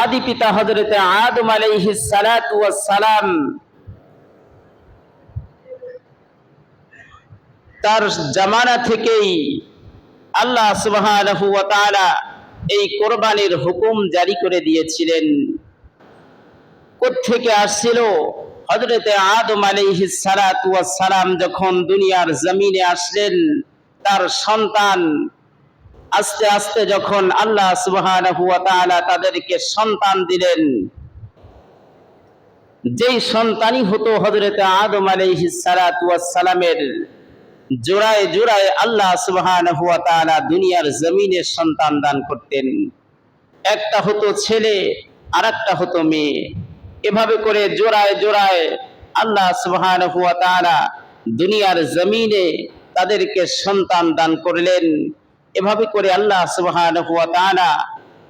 আদি পিতা হজরতে আদম সালাম তার জামানা থেকেই আল্লাহ তাআলা এই কোরবানির হুকুম জারি করে দিয়েছিলেন। থেকে আসছিল? হজরতে আদম সালাম যখন দুনিয়ার জমিনে আসলেন, তার সন্তান আস্তে আস্তে যখন আল্লাহ ওয়া তাদেরকে সন্তান দিলেন, যেই সন্তানই হতো হযরতে আদম আলাইহিস সালাতু ওয়াস সালামের, জোড়ায় জোড়ায় আল্লাহ সুবহানাহু ওয়া তাআলা দুনিয়ার জমিনে সন্তান দান করতেন। একটা হতো ছেলে, আরেকটা হতো মেয়ে। এভাবে করে জোড়ায় জোড়ায় আল্লাহ সুবহানাহু ওয়া তাআলা দুনিয়ার জমিনে তাদেরকে সন্তান দান করলেন। এভাবে করে আল্লাহ তাআলা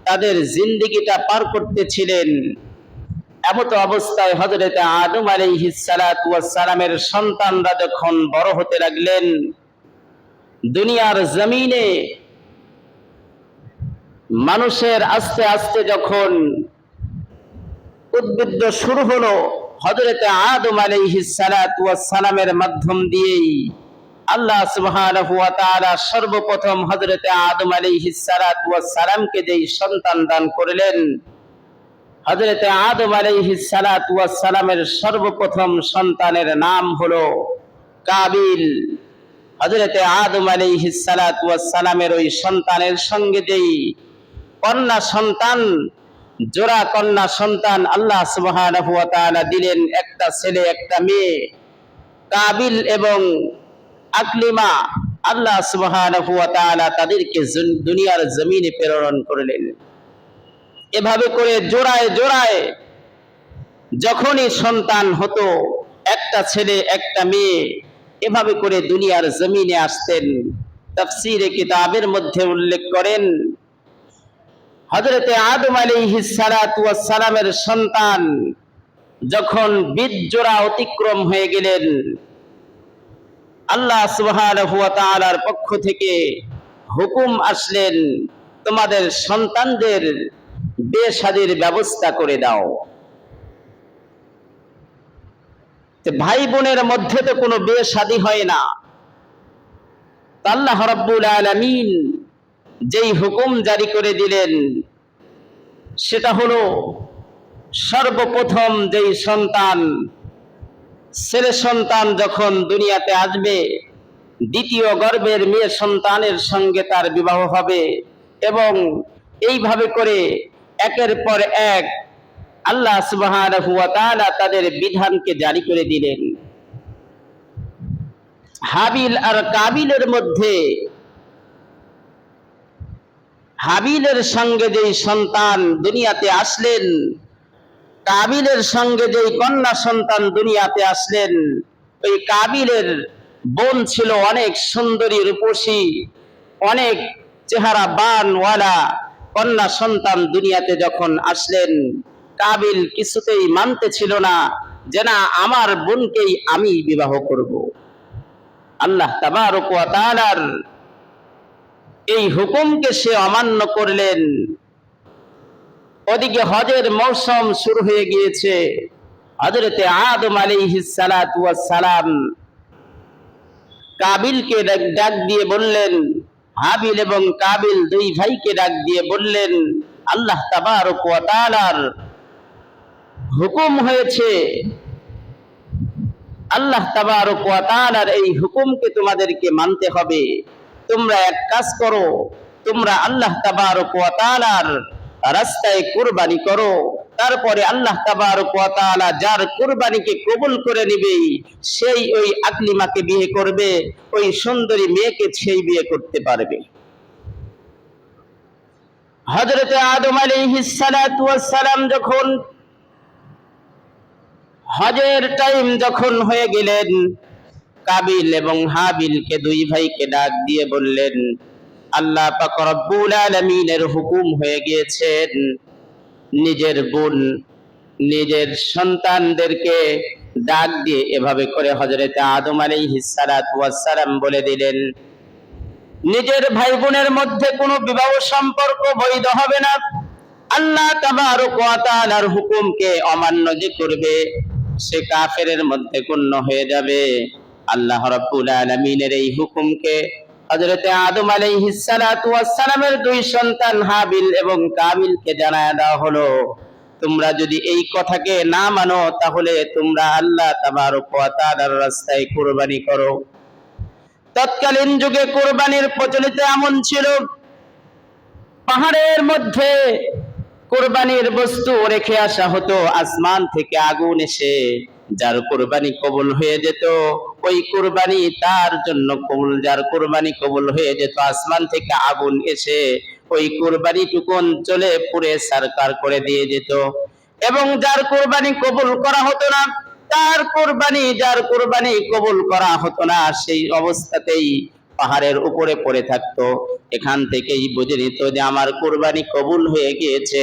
তাদের জিন্দেগিটা পার করতেছিলেন। এমত অবস্থায় হযরত আদম ওয়াস সালামের সন্তানরা যখন বড় হতে লাগলেন, দুনিয়ার জমিনে মানুষের আস্তে আস্তে যখন উদ্বুদ্ধ শুরু হলো, হযরত আদম ওয়াস সালামের মাধ্যম দিয়েই আল্লাহ তাআলা সর্বপ্রথম হযরতে আদম সালাতু ওয়াস সালামকে যেই সন্তান দান করলেন, হযরতে আদম সালাতু ওয়াস সালামের সর্বপ্রথম সন্তানের নাম হলো কাবিল। হযরতে আদম সালাতু ওয়াস সালামের ওই সন্তানের সঙ্গে যেই কন্যা সন্তান, জোড়া কন্যা সন্তান আল্লাহ তাআলা দিলেন, একটা ছেলে, একটা মেয়ে। কাবিল এবং আকলিমা আল্লাহ সুবহানাহু ওয়া তাআলা তাদেরকে দুনিয়ার জমিনে প্রেরণ করলেন। এভাবে করে জোড়ায় জোড়ায় যখনই সন্তান হতো, একটা ছেলে, একটা মেয়ে, এভাবে করে দুনিয়ার জমিনে আসতেন। তাফসীরে, কিতাবের মধ্যে উল্লেখ করেন, হযরতে আদম সালামের সন্তান যখন বীজ জোড়া অতিক্রম হয়ে গেলেন আল্লাহ তাআলার পক্ষ থেকে হুকুম আসলেন, তোমাদের সন্তানদের বেশাদির ব্যবস্থা করে দাও। ভাই বোনের মধ্যে তো কোনো বিয়ে শাদী হয় না। আল্লাহ রাব্বুল আলামিন যেই হুকুম জারি করে দিলেন, সেটা হলো সর্বপ্রথম যেই সন্তান ছেলে সন্তান যখন দুনিয়াতে আসবে, দ্বিতীয় গর্ভের মেয়ে সন্তানের সঙ্গে তার বিবাহ হবে এবং এইভাবে করে একের পর এক আল্লাহ তাআলা তাদের বিধানকে জারি করে দিলেন। হাবিল আর কাবিলের মধ্যে হাবিলের সঙ্গে যেই সন্তান দুনিয়াতে আসলেন কাবিলের সঙ্গে যেই কন্যা সন্তান দুনিয়াতে আসলেন, ওই কাবিলের বোন ছিল অনেক সুন্দরী রূপসী, অনেক চেহারা বানওয়ালা। কন্যা সন্তান দুনিয়াতে যখন আসলেন, কাবিল কিছুতেই মানতে ছিল না যে, না, আমার বোনকেই আমি বিবাহ করব। আল্লাহ তাআলার এই হুকুমকে সে অমান্য করলেন। ওদিকে হজের মৌসুম শুরু হয়ে গিয়েছে। হজরতে আদম সালাম কাবিলকে ডাক দিয়ে বললেন, হাবিল এবং কাবিল দুই ভাইকে ডাক দিয়ে বললেন, আল্লাহ তাআলার হুকুম হয়েছে। আল্লাহ তাআলার এই হুকুমকে তোমাদেরকে মানতে হবে। তোমরা এক কাজ করো, তোমরা আল্লাহ তাআলার রাস্তায় কুরবানি করো। তারপরে আল্লাহ তাবারক ওয়া যার কুরবানিকে কবুল করে নিবে, সেই ওই আকলিমাকে বিয়ে করবে, ওই সুন্দরী মেয়েকে সেই বিয়ে করতে পারবে। হযরতে আদম ওয়াস সালাম যখন হজের টাইম যখন হয়ে গেলেন, কাবিল এবং হাবিলকে দুই ভাইকে ডাক দিয়ে বললেন আল্লাহ পাক রব্বুল আলামিনের হুকুম হয়ে গিয়েছেন। নিজের বোন, নিজের সন্তানদেরকে ডাক দিয়ে এভাবে করে হযরতে আদম আলাইহিস সালাতু ওয়াস সালাম বলে দিলেন, নিজের ভাই বোনের মধ্যে কোনো বিবাহ সম্পর্ক বৈধ হবে না। আল্লাহ তাআলার হুকুমকে অমান্য যে করবে, সে কাফেরের মধ্যে গণ্য হয়ে যাবে। আল্লাহ রাব্বুল আলামিনের এই হুকুমকে হযরতে আদম আলাইহিস সালাতু ওয়াস দুই সন্তান হাবিল এবং কাবিলকে জানায় দেওয়া হলো। তোমরা যদি এই কথাকে না মানো, তাহলে তোমরা আল্লাহ তাবারক ওয়া রাস্তায় কুরবানি করো। তৎকালীন যুগে কোরবানির প্রচলিত এমন ছিল, পাহাড়ের মধ্যে কোরবানির বস্তু রেখে আসা হতো, আসমান থেকে আগুন এসে। যার কোরবানি কবুল হয়ে যেত, ওই কোরবানি তার জন্য কবুল, যার কোরবানি কবুল হয়ে যেত, আসমান থেকে আগুন এসে ওই কোরবানি টুকুন চলে পুড়ে সারকার করে দিয়ে যেত। এবং যার কোরবানি কবুল করা হতো না, তার কোরবানি, যার কোরবানি কবুল করা হতো না, সেই অবস্থাতেই পাহাড়ের উপরে পড়ে থাকতো। এখান থেকেই বুঝে নিত যে আমার কোরবানি কবুল হয়ে গিয়েছে।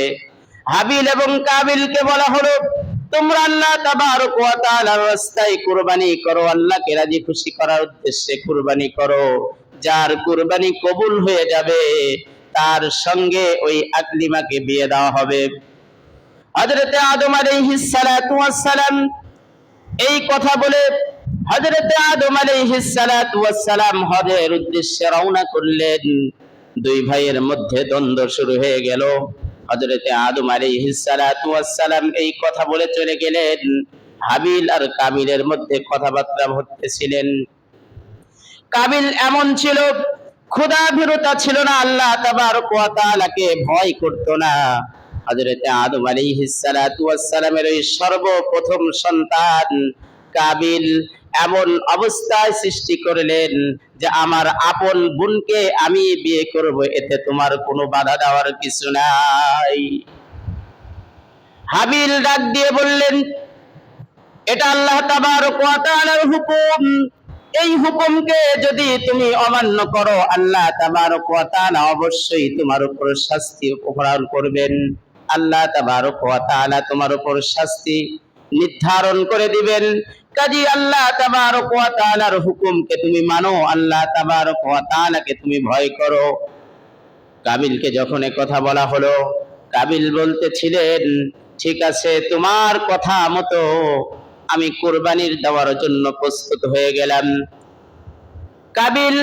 হাবিল এবং কাবিলকে বলা হলো তোমরা আল্লাহ তাবারক ওয়া তাআলার রাস্তায় কুরবানি করো, আল্লাহকে রাজি খুশি করার উদ্দেশ্যে কুরবানি করো। যার কুরবানি কবুল হয়ে যাবে, তার সঙ্গে ওই আকলিমাকে বিয়ে দেওয়া হবে। হযরতে আদম আলাইহিস সালাতু ওয়াস সালাম এই কথা বলে হযরতে আদম আলাইহিস সালাতু ওয়াস সালাম হজের উদ্দেশ্যে রওনা করলেন। দুই ভাইয়ের মধ্যে দ্বন্দ্ব শুরু হয়ে গেল। হযরতে আদম আলাইহিস সালাতু ওয়াস সালাম এই কথা বলে চলে গেলেন। হাবিল আর কাবিলের মধ্যে কথাবার্তা হতেছিলেন কাবিল এমন ছিল ক্ষুধা ভীরতা ছিল না, আল্লাহ তাবারক ওয়া তাআলাকে ভয় করতো না। হযরতে আদম আলাইহিস সালাতু ওয়াস ওই সর্বপ্রথম সন্তান কাবিল এমন অবস্থায় সৃষ্টি করলেন যে আমার আপন বোনকে আমি বিয়ে করব, এতে তোমার কোনো বাধা দেওয়ার কিছু নাই। হাবিল ডাক দিয়ে বললেন, এটা আল্লাহ তাবারক ওয়া হুকুম। এই হুকুমকে যদি তুমি অমান্য করো, আল্লাহ তাবারক ওয়া তাআলা অবশ্যই তোমার উপর শাস্তি প্রদান করবেন। আল্লাহ তাবারক ওয়া তাআলা তোমার উপর শাস্তি নির্ধারণ করে দিবেন। কাজী আল্লাহ তাআলার হুকুমকে তুমি মানো, আল্লাহ তাবারক ওয়া তাআলাকে তুমি ভয় করো। কাবিলকে যখন কথা বলা হলো, কাবিল বলতেছিলেন, ঠিক আছে, তোমার কথা মতো আমি কোরবানির দেওয়ার জন্য প্রস্তুত হয়ে গেলাম। কাবিল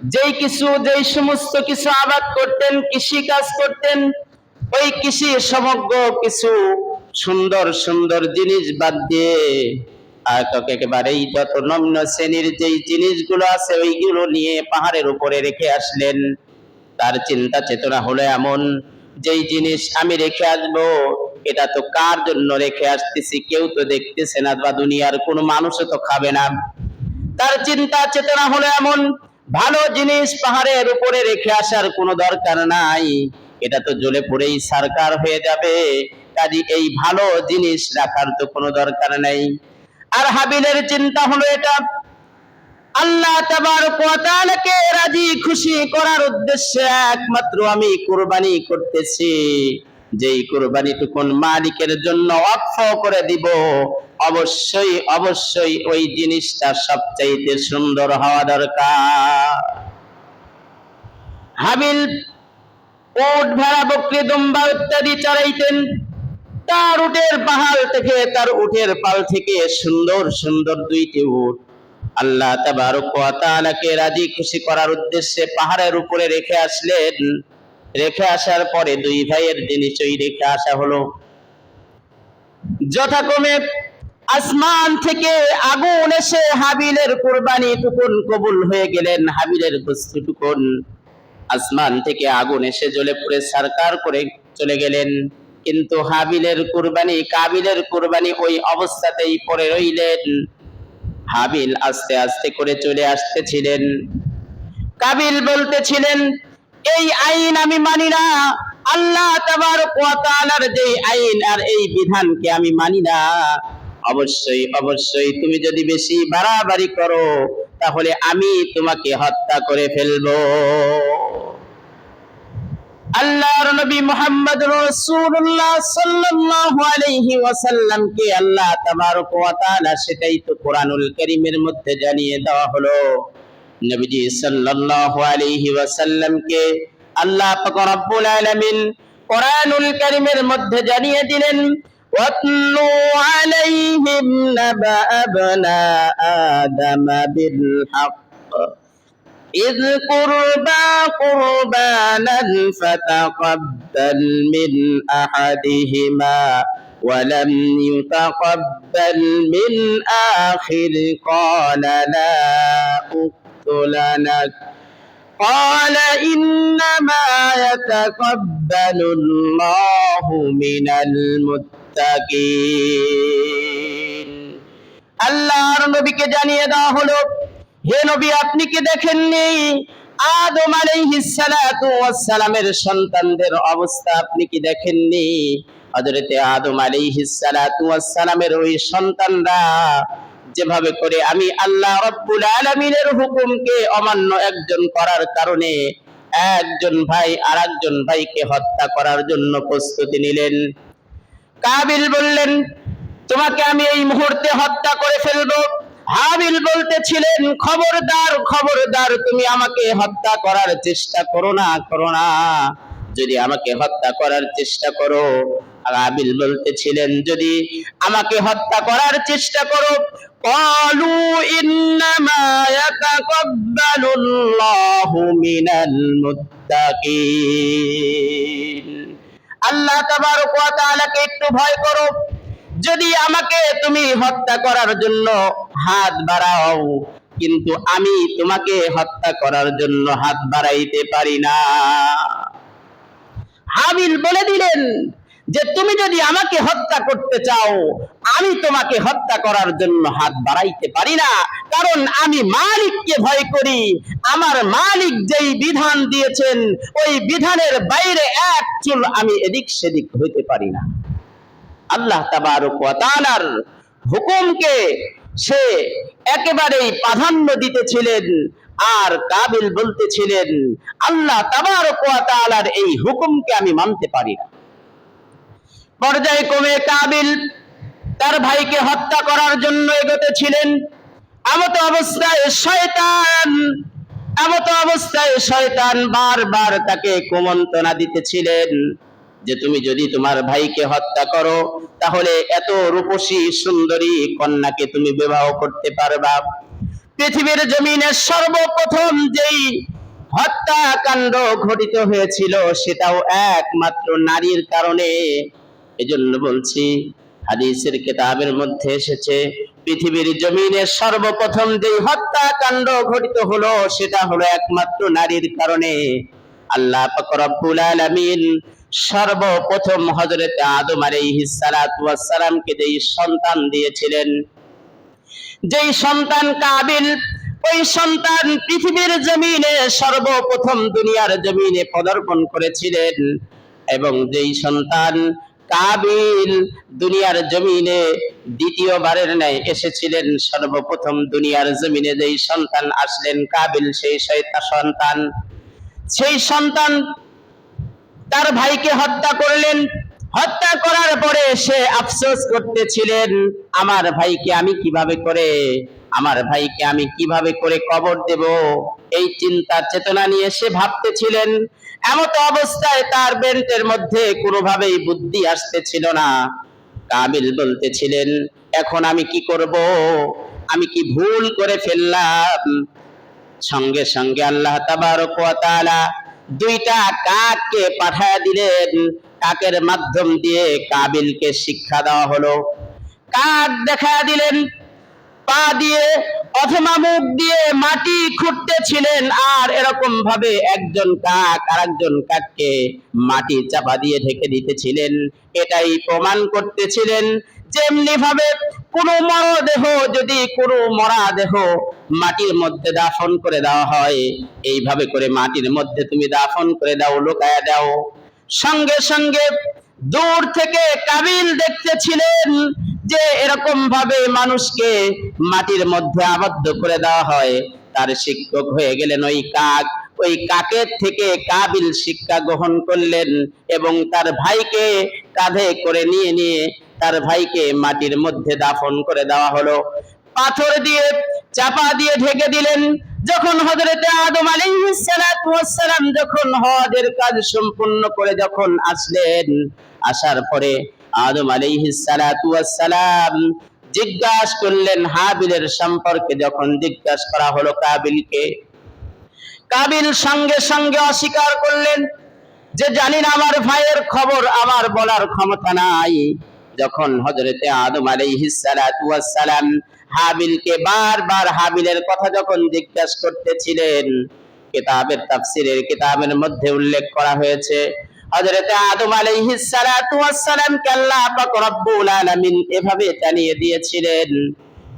যেই কিছু, যেই সমস্ত কিছু আবাদ করতেন কৃষি কাজ করতেন, ওই কৃষি সমগ্র কিছু সুন্দর সুন্দর জিনিস বাদ দিয়ে। আর তোকে একেবারেই যত নগ্ন শ্রেণির যেই জিনিসগুলো আছে, ওইগুলো নিয়ে পাহাড়ের উপরে রেখে আসলেন। তার চিন্তা চেতনা হলো এমন, যেই জিনিস আমি রেখে আসব, এটা তো কার জন্য রেখে আসতেছি? কেউ তো দেখতেছে না বা দুনিয়ার কোনো মানুষও তো খাবে না। তার চিন্তা চেতনা হলো এমন, ভালো জিনিস পাহাড়ের উপরে রেখে আসার কোনো দরকার নাই। এটা তো জ্বলে পড়েই সারকার হয়ে যাবে। কাজে এই ভালো জিনিস রাখার তো কোনো দরকার নেই। আর হাবিলের চিন্তা হলো এটা। আল্লাহ তাবারক রাজি খুশি করার উদ্দেশ্যে একমাত্র আমি কুরবানি করতেছি। যেই কুরবানিটুকুন মালিকের জন্য অক্ষ করে দিব, অবশ্যই অবশ্যই ওই জিনিসটা সবচাইতে সুন্দর হওয়া দরকার। হাবিল, উট, ভেড়া, বকরি, দুম্বা ইত্যাদি চড়াইতেন। তার উটের পাহাড় থেকে, তার উটের পাল থেকে সুন্দর সুন্দর দুইটি উট। আল্লাহ তাআলাকে রাজি খুশি করার উদ্দেশ্যে পাহাড়ের উপরে রেখে আসলেন। রেখে আসার পরে দুই ভাইয়ের জিনিসই রেখে আসা হলো। যথাক্রমে আসমান থেকে আগুন এসে হাবিলের কোরবানি টুকুন কবুল হয়ে গেলেন হাবিলের বস্তু টুকুন আসমান থেকে আগুন এসে জ্বলে পুড়ে সারকার করে চলে গেলেন। কিন্তু হাবিলের কুরবানি, কাবিলের কুরবানি ওই অবস্থাতেই পড়ে রইলেন। হাবিল আস্তে আস্তে করে চলে আসতেছিলেন। কাবিল বলতেছিলেন, এই আইন আমি মানি না। আল্লাহ তাআলার যে আইন আর এই বিধানকে আমি মানি না। অবশ্যই অবশ্যই তুমি যদি বেশি বাড়াবাড়ি করো, তাহলে আমি তোমাকে হত্যা করে ফেলব। আল্লাহর নবী মুহাম্মদ রাসূলুল্লাহ সাল্লাল্লাহু আলাইহি ওয়াসাল্লামকে আল্লাহ তাবারক ওয়া তাআলা সেটাই তো কোরআনুল কারীমের মধ্যে জানিয়ে দেওয়া হলো নবীজি সাল্লাল্লাহু আলাইহি ওয়াসাল্লামকে আল্লাহ পাক রব্বুল আলামিন কোরআনুল কারীমের মধ্যে জানিয়ে দিলেন واتلو عليهم نبأ ابناء آدم بالحق إذ قربا قربانا فتقبل من أحدهما ولم يتقبل من آخر قال لا أقتلنك قال إنما يتقبل الله من المتقين আল্লাহর নবীকে জানিয়ে দেওয়া হলো হে নবী, আপনি কি দেখেননি? আদম আলাইহিস সালাতু ওয়াস সালামের সন্তানদের অবস্থা আপনি কি দেখেননি? হযরতে আদম আলাইহিস সালাতু ওয়াস সালামের ওই সন্তানরা যেভাবে করে আমি আল্লাহ রব্বুল আলামিনের হুকুমকে অমান্য একজন করার কারণে একজন ভাই আরেকজন ভাইকে হত্যা করার জন্য প্রস্তুতি নিলেন। কাবিল বললেন, তোমাকে আমি এই মুহূর্তে হত্যা করে ফেলব। হাবিল বলতেছিলেন, খবরদার খবরদার, তুমি আমাকে হত্যা করার চেষ্টা করো না করো না। যদি আমাকে হত্যা করার চেষ্টা করো, হাবিল বলতেছিলেন, যদি আমাকে হত্যা করার চেষ্টা করো, কলু ইন্নামা ইয়াতাকাব্বালুল্লাহু মিনাল মুত্তাকিন। আল্লাহ তাবারক ওয়া তাআলাকে একটু ভয় করো। যদি আমাকে তুমি হত্যা করার জন্য হাত বাড়াও। কিন্তু আমি তোমাকে হত্যা করার জন্য হাত বাড়াইতে পারি না। হাবিল বলে দিলেন যে, তুমি যদি আমাকে হত্যা করতে চাও, আমি তোমাকে হত্যা করার জন্য হাত বাড়াইতে পারি না। কারণ আমি মালিককে ভয় করি। আমার মালিক যেই বিধান দিয়েছেন, ওই বিধানের বাইরে এক চুল আমি এদিক সেদিক হইতে পারি না। আল্লাহ তাআলার হুকুমকে সে একেবারেই প্রাধান্য দিতেছিলেন আর কাবিল বলতেছিলেন, আল্লাহ তাআলার এই হুকুমকে আমি মানতে পারি না। পর্যায়ে কমে কাবিল তার ভাইকে হত্যা করার জন্য এগোতেছিলেন। এমত অবস্থায় শয়তান, এমত অবস্থায় শয়তান বারবার তাকে কুমন্ত্রণা দিতেছিলেন। যে তুমি যদি তোমার ভাইকে হত্যা করো, তাহলে এত রূপসী সুন্দরী কন্যাকে তুমি বিবাহ করতে পারবা। পৃথিবীর জমিনে সর্বপ্রথম যেই হত্যাকাণ্ড ঘটিত হয়েছিল, সেটাও একমাত্র নারীর কারণে। এজন্য বলছি, হাদিসের কিতাবের মধ্যে এসেছে, পৃথিবীর জমিনে সর্বপ্রথম যে হত্যাকাণ্ড ঘটিত হলো, সেটা হলো একমাত্র নারীর কারণে। আল্লাহ পাক রব্বুল আলামিন সর্বপ্রথম হযরত আদম আলাইহিস সালাতু ওয়াস সালামকে যেই সন্তান দিয়েছিলেন, যেই সন্তান কাবিল, ওই সন্তান পৃথিবীর জমিনে সর্বপ্রথম দুনিয়ার জমিনে পদার্পণ করেছিলেন এবং যেই সন্তান কাবিল দুনিয়ার জমিনে দ্বিতীয়বারের ন্যায় এসেছিলেন, সর্বপ্রথম দুনিয়ার জমিনে যেই সন্তান আসলেন কাবিল, সেই সন্তান। সেই সন্তান তার ভাইকে হত্যা করলেন। হত্যা করার পরে সে আফসোস করতেছিলেন, আমার ভাইকে আমি কীভাবে করে, আমার ভাইকে আমি কীভাবে করে কবর দেব? এই চিন্তা চেতনা নিয়ে সে ভাবতেছিলেন। এমত অবস্থায় তার বেন্টের মধ্যে কোনোভাবেই বুদ্ধি আসতেছিল না। কাবিল বলতেছিলেন, এখন আমি কি করব? আমি কি ভুল করে ফেললাম? সঙ্গে সঙ্গে আল্লাহ তাবারক ওয়া তাআলা দুইটা কাককে পাঠায় দিলেন। কাকের মাধ্যম দিয়ে কাবিলকে শিক্ষা দেওয়া হলো। কাক দেখা দিলেন, পা দিয়ে অথবা মুখ দিয়ে মাটি খুঁড়তেছিলেন, আর এরকম ভাবে একজন কাক আর একজন কাককে মাটি চাপা দিয়ে ঢেকে দিতেছিলেন। এটাই প্রমাণ করতেছিলেন। যেমনি ভাবে কোনো মরদেহ যদি কোনো মরা দেহ মাটির মধ্যে দাফন করে দেওয়া হয়, এইভাবে করে মাটির মধ্যে তুমি দাফন করে দাও, লুকায়া দাও। সঙ্গে সঙ্গে দূর থেকে কাবিল দেখতেছিলেন যে এরকম ভাবে মানুষকে মাটির মধ্যে আবদ্ধ করে দেওয়া হয়। তার শিক্ষক হয়ে গেলেন ওই কাক। ওই কাকের থেকে কাবিল শিক্ষা গ্রহণ করলেন এবং তার ভাইকে কাঁধে করে নিয়ে নিয়ে তার ভাইকে মাটির মধ্যে দাফন করে দেওয়া হলো। পাথর দিয়ে চাপা দিয়ে ঢেকে দিলেন। যখন হজরতে আদম আলাইহিসসালাম যখন হজের কাজ সম্পূর্ণ করে যখন আসলেন, আসার পরে আদম আলাইহিসসালাম জিজ্ঞাসা করলেন, হাবিলের সম্পর্কে যখন জিজ্ঞাসা করা হলো কাবিলকে, কাবিল সঙ্গে সঙ্গে অস্বীকার করলেন যে, জানি না, আমার ভাইয়ের খবর, আমার বলার ক্ষমতা নাই। যখন হজরতে আদম আলাইহিসসালাম হাবিলকে বারবার হাবিলের কথা যখন জিজ্ঞাসা করতেছিলেন, কিতাবের তাফসিরের কিতাবের মধ্যে উল্লেখ করা হয়েছে, হযরতে আদম আলাইহিস সালাতু ওয়াস সালাম আল্লাহ পাক রব্বুল আলামিন এভাবে জানিয়ে দিয়েছিলেন,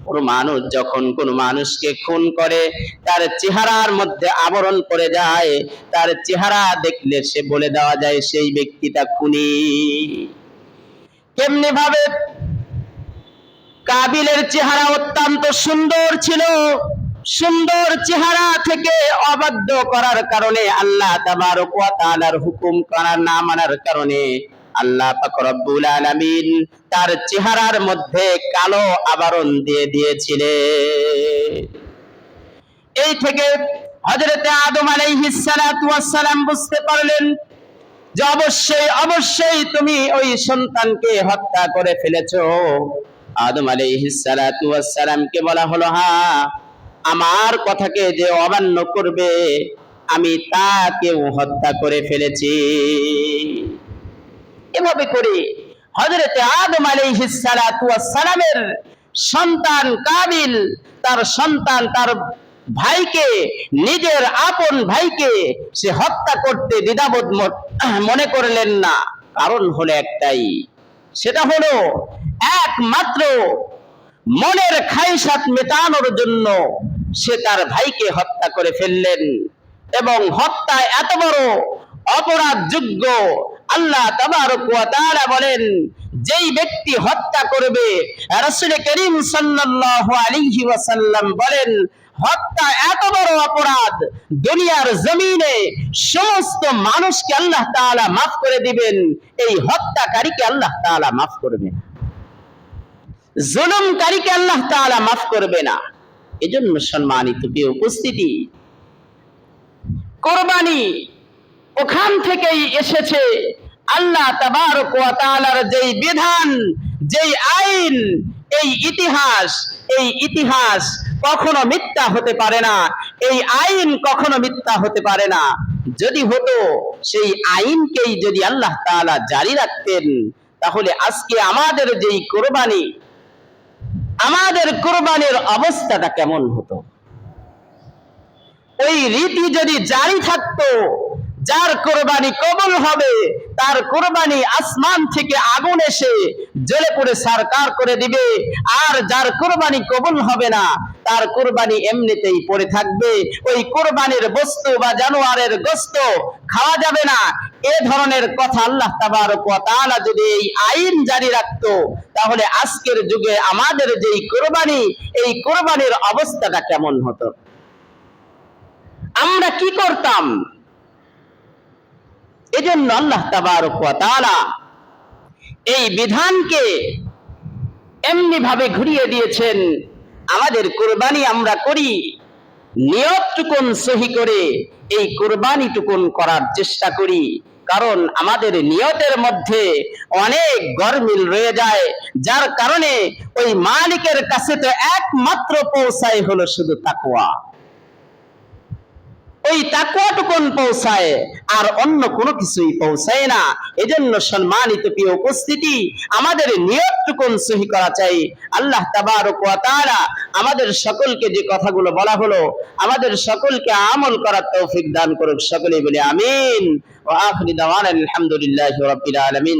কোন মানুষ যখন কোন মানুষকে খুন করে, তার চেহারার মধ্যে আবরণ পড়ে যায়, তার চেহারা দেখলে সে বলে দেওয়া যায়, সেই ব্যক্তিটা খুনি। কেমনি ভাবে কাবিলের চেহারা অত্যন্ত সুন্দর ছিল। সুন্দর চেহারা থেকে অবাধ্য করার কারণে আল্লাহ তাবারক ওয়া তাআলার হুকুম করার না মানার কারণে আল্লাহ পাক রব্বুল আলামিন তার চেহারার মধ্যে কালো আবরণ দিয়ে দিয়েছিলেন। এই থেকে হযরতে আদম আলাইহিস সালাম বুঝতে পারলেন যে অবশ্যই অবশ্যই তুমি ওই সন্তানকে হত্যা করে ফেলেছো। আদম আলাইহিস সালাতু বলা হলো হ্যাঁ আমার কথাকে যে অমান্য করবে, আমি তাকেও হত্যা করে ফেলেছি। এভাবে করে হযরতে আদম আলাইহিস সালাতু ওয়াস সন্তান কাবিল, তার সন্তান, তার ভাইকে, নিজের আপন ভাইকে সে হত্যা করতে দ্বিধাবোধ মনে করলেন না। কারণ হলো একটাই, সেটা হলো একমাত্র মনের খাইসাত মেটানোর জন্য সে তার ভাইকে হত্যা করে ফেললেন এবং হত্যা এত বড় অপরাধ যোগ্য আল্লাহ তাবারক ওয়া তাআলা বলেন, যেই ব্যক্তি হত্যা করবে, রাসূল করিম সাল্লাল্লাহু আলাইহি ওয়াসাল্লাম বলেন হত্যা এত বড় অপরাধ। দুনিয়ার জমিনে সমস্ত মানুষকে আল্লাহ তাআলা মাফ করে দিবেন। এই হত্যাকারীকে আল্লাহ তাআলা মাফ করবেন জুলুমকারীকে আল্লাহ তাআলা মাফ করবে না। এজন্য সম্মানিত প্রিয় উপস্থিতি, কোরবানি ওখান থেকেই এসেছে আল্লাহ তাবারক ওয়া তাআলার যেই বিধান, যেই আইন এই ইতিহাস এই ইতিহাস কখনো মিথ্যা হতে পারে না। এই আইন কখনো মিথ্যা হতে পারে না। যদি হতো, সেই আইনকেই যদি আল্লাহ তাআলা জারি রাখতেন, তাহলে আজকে আমাদের যেই কোরবানি, আমাদের কোরবানির অবস্থাটা কেমন হতো? ওই রীতি যদি জারি থাকতো যার কোরবানি কবুল হবে, তার কোরবানি আসমান থেকে আগুন এসে জেলে পড়ে সারকার করে দিবে। আর যার কোরবানি কবুল হবে না, তার কোরবানি এমনিতেই পড়ে থাকবে। ওই কোরবানির বস্তু বা জানোয়ারের গোস্ত খাওয়া যাবে না। এ ধরনের কথা আল্লাহ তাবারক ওয়া যদি এই আইন জারি রাখতো, তাহলে আজকের যুগে আমাদের যেই কোরবানি, এই কোরবানির অবস্থাটা কেমন হতো? আমরা কি করতাম? এজন্য আল্লাহ তাবারক ওয়া তাআলা এই বিধানকে এমনি ভাবে ঘুরিয়ে দিয়েছেন, আমাদের কোরবানি আমরা করি, নিয়তটুকুন সহি করে এই কোরবানিটুকুন করার চেষ্টা করি, কারণ আমাদের নিয়তের মধ্যে অনেক গরমিল রয়ে যায়, যার কারণে ওই মালিকের কাছে তো একমাত্র পৌঁছায় হলো শুধু তাকওয়া। ওই তাকুয়াটুকুন পৌঁছায়, আর অন্য কোনো কিছুই পৌঁছায় না। এজন্য সম্মানিত প্রিয় উপস্থিতি, আমাদের নিয়তটুকুন সহি করা চাই। আল্লাহ তাবারক ওয়া তাআলা আমাদের সকলকে যে কথাগুলো বলা হলো, আমাদের সকলকে আমল করার তৌফিক দান করুক সকলে বলে আমিন। ওয়া আখিরি দাওয়ানা আলহামদুলিল্লাহি রাব্বিল আলামিন।